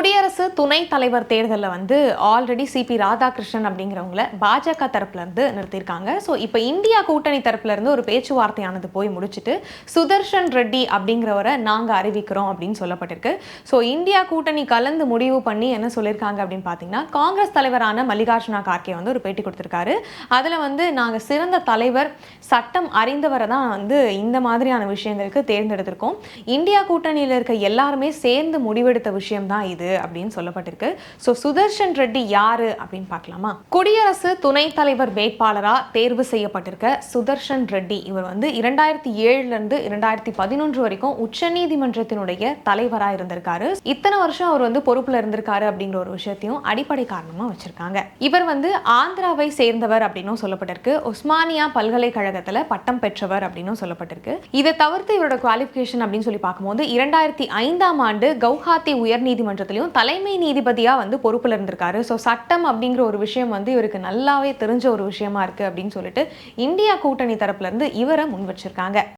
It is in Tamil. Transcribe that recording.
குடியரசு துணைத் தலைவர் தேர்தலில் வந்து ஆல்ரெடி சிபி ராதாகிருஷ்ணன் அப்படிங்கிறவங்கள பாஜக தரப்புலேருந்து நிறுத்தியிருக்காங்க. ஸோ இப்போ இந்தியா கூட்டணி தரப்புலேருந்து ஒரு பேச்சுவார்த்தையானது போய் முடிச்சுட்டு சுதர்ஷன் ரெட்டி அப்படிங்கிறவரை நாங்கள் அறிவிக்கிறோம் அப்படின்னு சொல்லப்பட்டிருக்கு. ஸோ இந்தியா கூட்டணி கலந்து முடிவு பண்ணி என்ன சொல்லியிருக்காங்க அப்படின்னு பார்த்தீங்கன்னா காங்கிரஸ் தலைவரான மல்லிகார்ஜுனா கார்கே வந்து ஒரு பேட்டி கொடுத்துருக்காரு. அதில் வந்து நாங்கள் சிறந்த தலைவர் சட்டம் அறிந்தவரை தான் வந்து இந்த மாதிரியான விஷயங்களுக்கு தேர்ந்தெடுத்திருக்கோம். இந்தியா கூட்டணியில் இருக்க எல்லாருமே சேர்ந்து முடிவெடுத்த விஷயம் தான் இது. அப்படின்னு சொல்லப்பட்டிருக்கு. ஸோ சுதர்ஷன் ரெட்டி யாரு அப்படின்னு பார்க்கலாமா? குடியரசு துணைத் தலைவர் வேட்பாளரா தேர்வு செய்யப்பட்டிருக்க சுதர்ஷன் ரெட்டி. இவர் வந்து இரண்டாயிரத்தி ஏழுல இருந்து இரண்டாயிரத்தி பதினொன்று வரைக்கும் உச்சநீதிமன்றத்தினுடைய தலைவராக இருந்திருக்காரு. இத்தனை வருஷம் அவர் வந்து பொறுப்புல இருந்திருக்காரு அப்படிங்கிற ஒரு விஷயத்தையும் அடிப்படை காரணமா வச்சிருக்காங்க. இவர் வந்து ஆந்திராவை சேர்ந்தவர் அப்படின்னும் சொல்லப்பட்டிருக்கு. உஸ்மானியா பல்கலைக்கழகத்துல பட்டம் பெற்றவர் அப்படின்னும் சொல்லப்பட்டிருக்கு. இதை தவிர்த்து இவரோட குவாலிஃபிகேஷன் அப்படின்னு சொல்லி பார்க்கும்போது இரண்டாயிரத்தி ஐந்தாம் ஆண்டு கவுஹாத்தி உயர்நீதிமன்றத்திலும் உயர்நீதிமன்றத்திலையும் தலைமை நீதிபதியா வந்து பொறுப்பில் இருந்திருக்காரு ஸோ சட்டம் அப்படிங்கிற ஒரு விஷயம் வந்து இவருக்கு நல்லாவே தெரிஞ்ச ஒரு விஷயமா இருக்கு அப்படின்னு சொல்லிட்டு இந்தியா கூட்டணி தரப்புல இருந்து இவரை முன் வச்சிருக்காங்க.